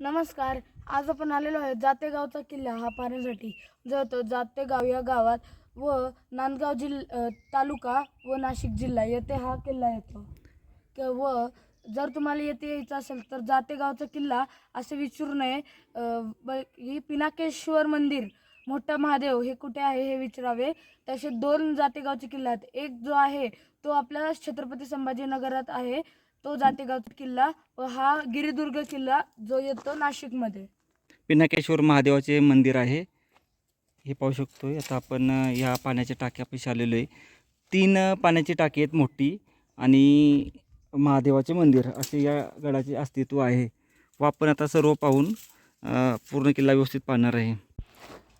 नमस्कार. आज आपण आलेलो आहे जातेगावचा किल्ला हा पाहण्यासाठी. जो जातेगाव या गावात व नांदगाव जिल तालुका व नाशिक जिल्हा येथे हा किल्ला येतो. व जर तुम्हाला येथे यायचं असेल तर जातेगावचा किल्ला असे विचारू नये. ब- ही पिनाकेश्वर मंदिर मोठा महादेव हे कुठे आहे हे विचारावे. तसे दोन जातेगावचे किल्ले आहेत. एक जो आहे तो आपल्या छत्रपती संभाजीनगरात आहे. तो जातेगावचा किल्ला व हा गिरिदुर्ग किल्ला जो येतो नाशिकमध्ये. पिनाकेश्वर महादेवाचे मंदिर आहे. हे पाहू शकतो आता आपण या पाण्याच्या टाक्यापाशी आलेलो आहे. तीन पाण्याची टाकी आहेत मोठी आणि महादेवाचे मंदिर असे या गडाचे अस्तित्व आहे. व आपण आता सर्व पाहून अ, पूर्ण किल्ला व्यवस्थित पाहणार आहे.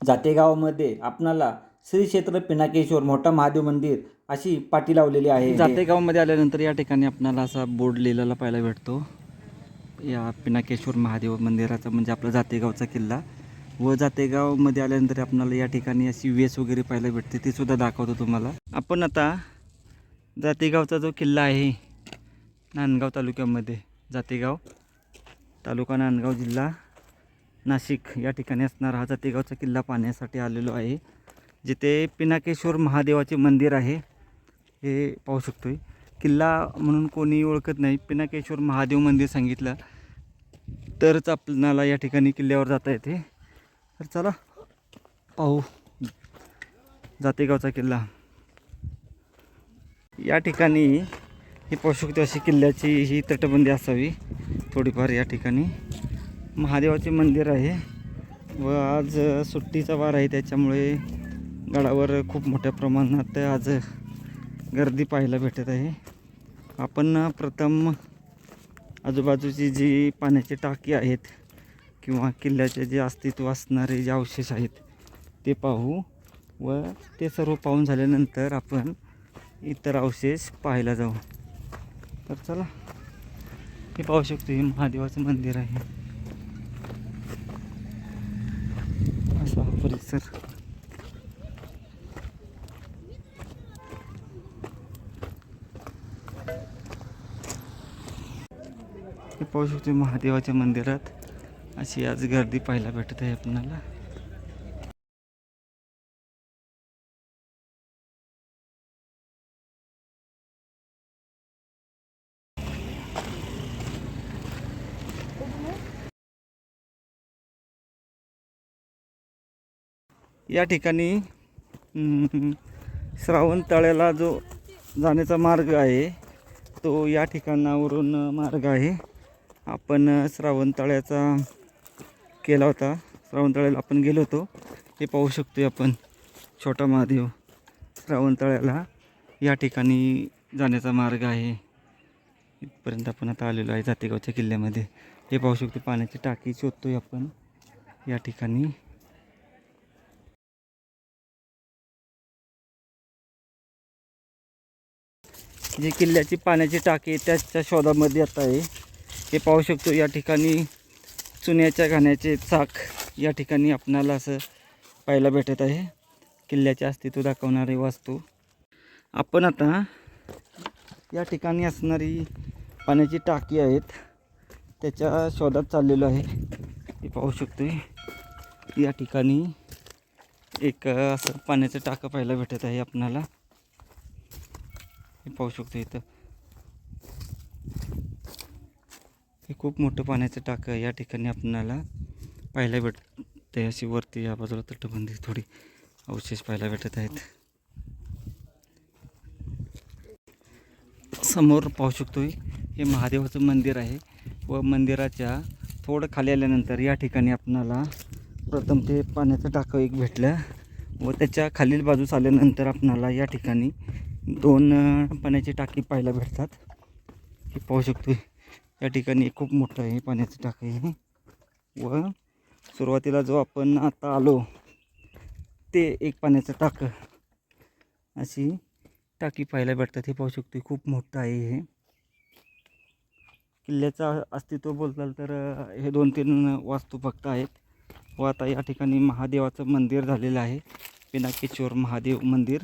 जातेगावमध्ये आपणाला श्री क्षेत्र पिनाकेश्वर मोठा महादेव मंदिर अशी पाटी लावलेली आहे. जातेगावमध्ये आल्यानंतर या ठिकाणी आपणाला असा बोर्ड लिहिलेला पाहायला भेटतो. या पिनाकेश्वर महादेव मंदिराचा म्हणजे आपला जातेगावचा किल्ला. व जातेगावमध्ये आल्यानंतर आपणाला या ठिकाणी अशी वेस वगैरे पाहायला भेटते ते सुद्धा दाखवतो तुम्हाला. आपण आता जातेगावचा जो किल्ला आहे नांदगाव तालुक्यामध्ये जातेगाव तालुका नांदगाव जिल्हा नाशिक या ठिकाणी असणारा हा जातेगावचा किल्ला पाहण्यासाठी आलेलो आहे. जिथे पिनाकेश्वर महादेवाचे मंदिर आहे. हे पाहू शकतो आहे किल्ला म्हणून कोणी ओळखत नाही. पिनाकेश्वर महादेव मंदिर सांगितलं. तरच आपणाला या ठिकाणी किल्ल्यावर जाता येते. तर चला पाहू. जातेगावचा किल्ला. या ठिकाणी ही पाहू शकतो अशी किल्ल्याची ही तटबंदी असावी. थोडीफार या ठिकाणी. महादेवाचे मंदिर आहे. व आज सुट्टीचा वार आहे. त्याच्यामुळे गडावर खूप मोठ्या प्रमाणात आज गर्दी पाहायला भेटत आहे. आपण प्रथम आजूबाजूची जी पाण्याची टाकी आहेत किंवा किल्ल्याचे जे अस्तित्व असणारे जे अवशेष आहेत ते पाहू व ते सर्व पाहून झाल्यानंतर आपण इतर अवशेष पाहायला जाऊ. तर चला हे पाहू शकतो हे महादेवाचं मंदिर आहे असा हा परिसर हे पाहू शकतो महादेवाच्या मंदिरात अशी आज गर्दी पाहायला भेटत आहे आपणाला. या ठिकाणी श्रावण तळ्याला जो जाण्याचा मार्ग आहे तो या ठिकाणावरून मार्ग आहे. आपण श्रावणतळ्याचा केला होता. श्रावणतळ्याला आपण गेलो होतो. हे पाहू शकतो आपण. छोटा महादेव श्रावणतळ्याला या ठिकाणी जाण्याचा मार्ग आहे. इथपर्यंत आपण आता आलेलो आहे जातेगावच्या किल्ल्यामध्ये. हे पाहू शकतो पाण्याची टाकी शोधतोय आपण या ठिकाणी. जी किल्ल्याची पाण्याची टाकी त्याच्या शोधामध्ये आता आहे. हे पाहू शकतो या ठिकाणी चुन्याच्या घाण्याचे चाक या ठिकाणी आपणाला असं पाहायला भेटत आहे. किल्ल्याचे अस्तित्व दाखवणारी वास्तू. आपण आता या ठिकाणी असणारी पाण्याची टाकी आहेत. त्याच्या शोधात चाललेलो आहे. हे पाहू शकतो या ठिकाणी एक असं पाण्याचं टाकं पाहायला भेटत आहे आपणाला. हे पाहू शकतो इथं. हे खूप मोठं पाण्याचं टाकं या ठिकाणी आपणाला पाहायला भेटते अशी वरती या बाजूला तटबंदी थोडी अवशेष पाहायला भेटत आहेत. समोर पाहू शकतो हे महादेवाचं मंदिर आहे व मंदिराच्या थोडं खाली आल्यानंतर या ठिकाणी आपणाला प्रथम ते पाण्याचं टाकं एक भेटलं व त्याच्या खालील बाजूस आल्यानंतर आपणाला या ठिकाणी दोन पाण्याची टाकी पाहायला भेटतात. हे पाहू शकतो या ठिकाणी खूप मोठं आहे पाण्याचं टाकं आहे व सुरुवातीला जो आपण आता आलो ते एक पाण्याचं टाकं. अशी टाकी पाहायला भेटतात हे पाहू शकतो खूप मोठं आहे हे. किल्ल्याचं अस्तित्व बोलताल तर हे दोन तीन वास्तू फक्त आहेत. व आता या ठिकाणी महादेवाचं मंदिर झालेलं आहे पिनाकेश्वर महादेव मंदिर.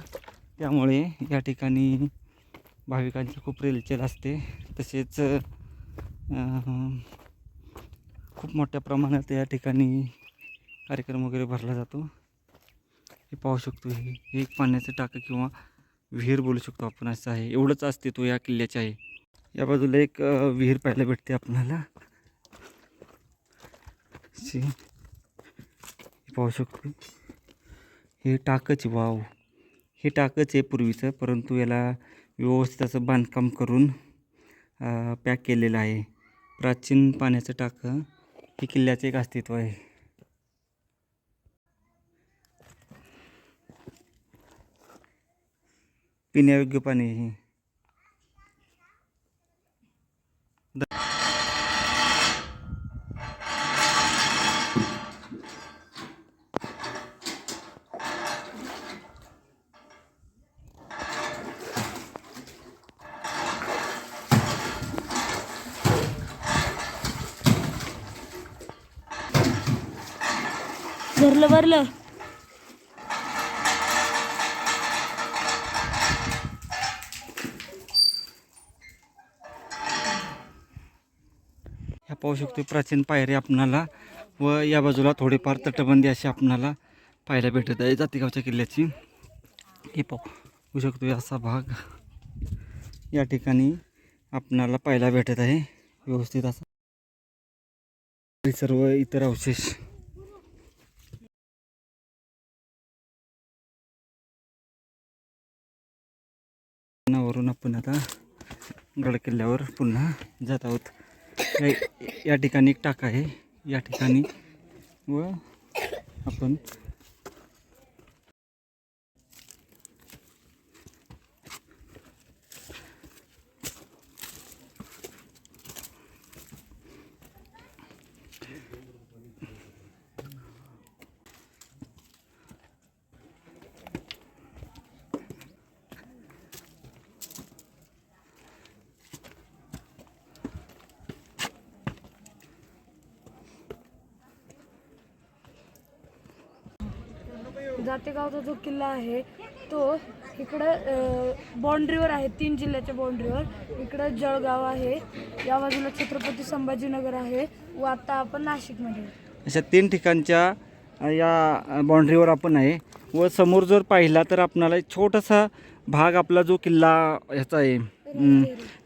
त्यामुळे या ठिकाणी भाविकांची खूप रेलचेल असते. तसेच खूप मोठ्या प्रमाणात या ठिकाणी कार्यक्रम वगैरे भरला जातो. हे पाहू शकतो हे हे एक पाण्याचं टाकं किंवा विहीर बोलू शकतो आपण असं आहे. एवढंच असते तो या किल्ल्याचे आहे. या बाजूला एक विहीर पाहायला भेटते आपल्याला. पाहू शकतो. हे टाकच वाव. हे टाकच आहे पूर्वीचं परंतु याला व्यवस्थित असं बांधकाम करून पॅक केलेलं आहे. प्राचीन पाण्याचं टाकं हे किल्ल्याचं एक अस्तित्व आहे. पिण्यायोग्य पाणी आहे हे. भरलं भरलं. ह्या पाहू शकतो प्राचीन पायरी आपणाला व या बाजूला थोडेफार तटबंदी अशी आपणाला पाहायला भेटत आहे जातेगावच्या किल्ल्याची. हे पाहू शकतो असा भाग या ठिकाणी आपणाला पाहायला भेटत आहे. व्यवस्थित असा. सर्व इतर अवशेष वरून आपण आता गड किल्ल्यावर पुन्हा जात आहोत. या ठिकाणी एक टाका आहे. या ठिकाणी व आपण जातेगावचा जो किल्ला आहे तो इकडं बाउंड्रीवर आहे तीन जिल्ह्याच्या बाउंड्रीवर. इकडं जळगाव आहे या बाजूला छत्रपती संभाजीनगर आहे व आता आपण नाशिकमध्ये. अशा तीन ठिकाणच्या या बाउंड्रीवर आपण आहे. व समोर जर पाहिला तर आपणाला एक छोटासा भाग आपला जो किल्ला ह्याचा आहे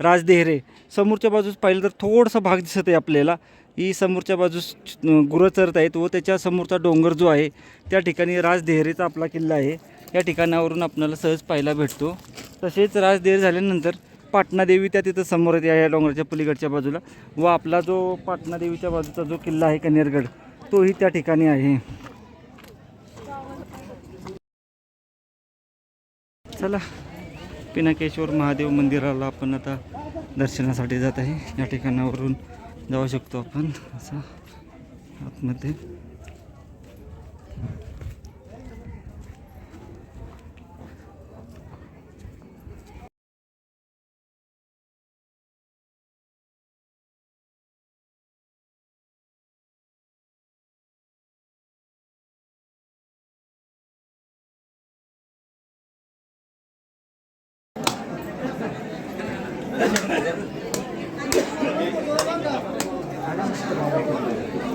राजदेहरे. समोरच्या बाजूस पाहिलं तर थोडासा भाग दिसत आहे आपल्याला. ही समोरच्या बाजूस अ, गुरं चरत आहेत व त्याच्या समोरचा डोंगर जो आहे त्या ठिकाणी राजदेहरेचा आपला किल्ला आहे. या ठिकाणावरून आपल्याला सहज पाहायला भेटतो. तसेच राजदेहरे झाल्यानंतर पाटणादेवी त्या तिथं समोर येते या डोंगराच्या पलीकडच्या बाजूला. व आपला जो पाटणादेवीच्या बाजूचा जो किल्ला आहे कन्हेरगड तोही त्या ठिकाणी आहे. चला पिनाकेश्वर महादेव मंदिराला आपण आता दर्शनासाठी जात आहे. या ठिकाणावरून जाऊ शकतो आपण असं आतमध्ये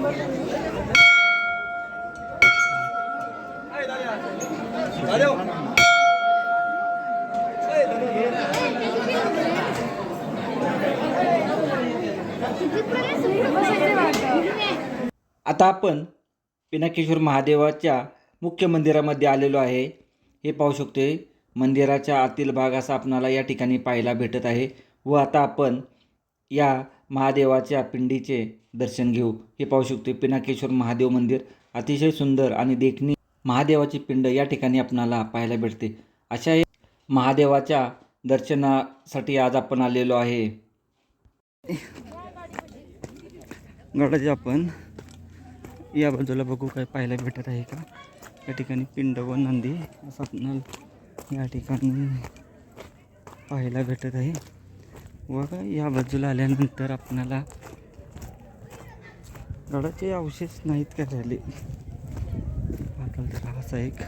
आता आपण पिनाकेश्वर महादेवाच्या मुख्य मंदिरामध्ये आलेलो आहे. हे पाहू शकतोय मंदिराच्या आतील भाग असा आपणाला या ठिकाणी पाहायला भेटत आहे. व आता आपण या महादेवाच्या पिंडीचे दर्शन घेऊ. हे पाहू शकतो पिनाकेश्वर महादेव मंदिर. अतिशय सुंदर आणि देखणी महादेवाची पिंड या ठिकाणी आपणाला पाहायला भेटते. अशा महादेवाच्या दर्शनासाठी आज आपण आलेलो आहे. गडाचे आपण या बाजूला बघू काय पाहायला भेटत आहे का? या ठिकाणी पिंड व नंदी असं आपणाला या ठिकाणी पाहायला भेटत आहे. व या बाजूला आल्यानंतर आपणाला गडाचे अवशेष नाहीत का झाले? पाहताल असा एक.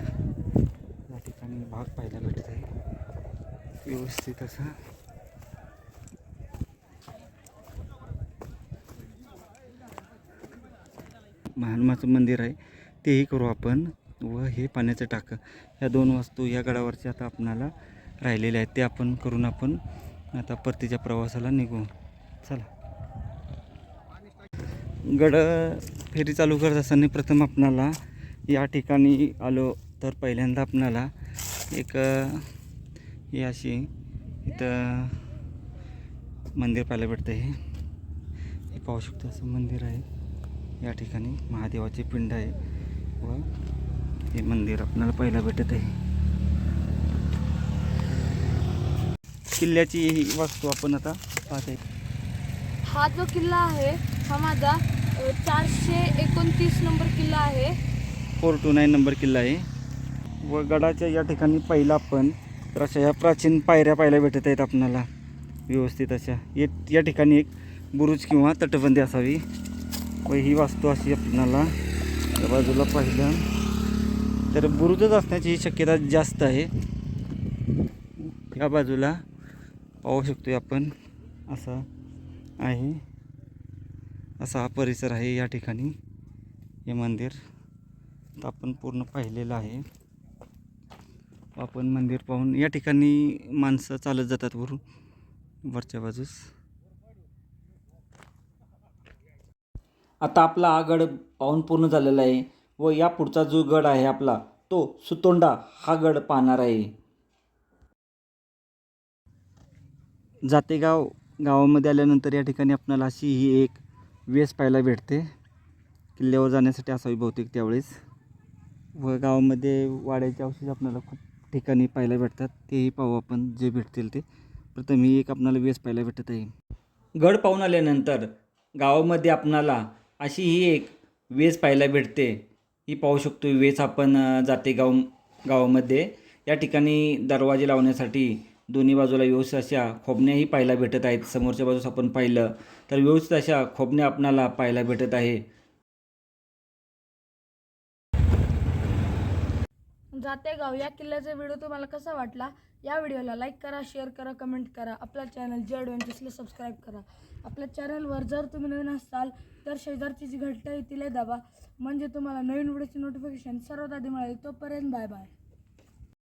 या ठिकाणी भाग पाहायला भेटत आहे. व्यवस्थित असा. महान्माचं मंदिर आहे. तेही करू आपण व हे पाण्याचं टाकं. ह्या दोन वस्तू या गडावरच्या आता आपणाला राहिलेल्या आहेत. ते आपण करून आपण आता परतीच्या प्रवासाला निघू. चला. गड फेरी चालू करत असताना प्रथम आपणाला या ठिकाणी आलो तर पहिल्यांदा आपणाला एक ही अशी इथं मंदिर पाहायला भेटतं हे हे पाहू शकतो असं मंदिर आहे. या ठिकाणी महादेवाचे पिंड आहे व हे मंदिर आपल्याला पहिला भेटत आहे किल्ल्याची ही वास्तू आपण आता पाहत आहे हा जो किल्ला आहे हा माझा चारशे एकोणतीस नंबर किल्ला आहे. फोर टू नाईन नंबर किल्ला आहे. व गडाच्या या ठिकाणी पहिला आपण तर अशा या प्राचीन पायऱ्या पाहायला भेटत आहेत आपणाला. व्यवस्थित अशा. ये या ठिकाणी एक बुरुज किंवा तटबंदी असावी. व ही वास्तू अशी आपणाला या बाजूला पाहिलं तर बुरुजच असण्याची शक्यता जास्त आहे. या बाजूला पाहू शकतो आपण. असा आहे. असा हा परिसर आहे या ठिकाणी. हे मंदिर तर आपण पूर्ण पाहिलेलं आहे. आपण मंदिर पाहून या ठिकाणी माणसं चालत जातात वरून वरच्या बाजूस. आता आपला हा गड पाहून पूर्ण झालेला आहे व या पुढचा जो गड आहे आपला तो सुतोंडा हा गड पाहणार आहे. जातेगाव गावामध्ये आल्यानंतर या ठिकाणी आपणाला अशी ही एक वेस पाहायला भेटते. किल्ल्यावर जाण्यासाठी असावी बहुतेक त्यावेळेस. व गावामध्ये वाड्याचे अवशेष आपल्याला खूप ठिकाणी पाहायला भेटतात. तेही पाहू आपण जे भेटतील ते. प्रथम ही एक आपल्याला वेस पाहायला भेटत आहे. गड पाहून आल्यानंतर गावामध्ये आपणाला अशी ही एक वेस पाहायला भेटते. ही पाहू शकतो वेस आपण जाते गाव गावामध्ये. या ठिकाणी दरवाजे लावण्यासाठी दोन्ही बाजूला व्यवस्थित अशा खोबण्याही पाहायला भेटत आहेत. समोरच्या बाजूस आपण पाहिलं तर व्यवस्थित अशा खोबण्या आपणाला पाहायला भेटत आहे. जाते गाव. या किल्ल्याचा व्हिडिओ तुम्हाला कसा वाटला? या व्हिडिओला लाईक करा शेअर करा कमेंट करा. आपला चॅनल जे ॲडव्हेंचर्सला सबस्क्राईब करा. आपल्या चॅनलवर जर तुम्ही नवीन असाल तर शेजारची जी घटना आहे तिला दाबा. म्हणजे तुम्हाला नवीन व्हिडिओची नोटिफिकेशन सर्वात आधी मिळेल. तोपर्यंत बाय बाय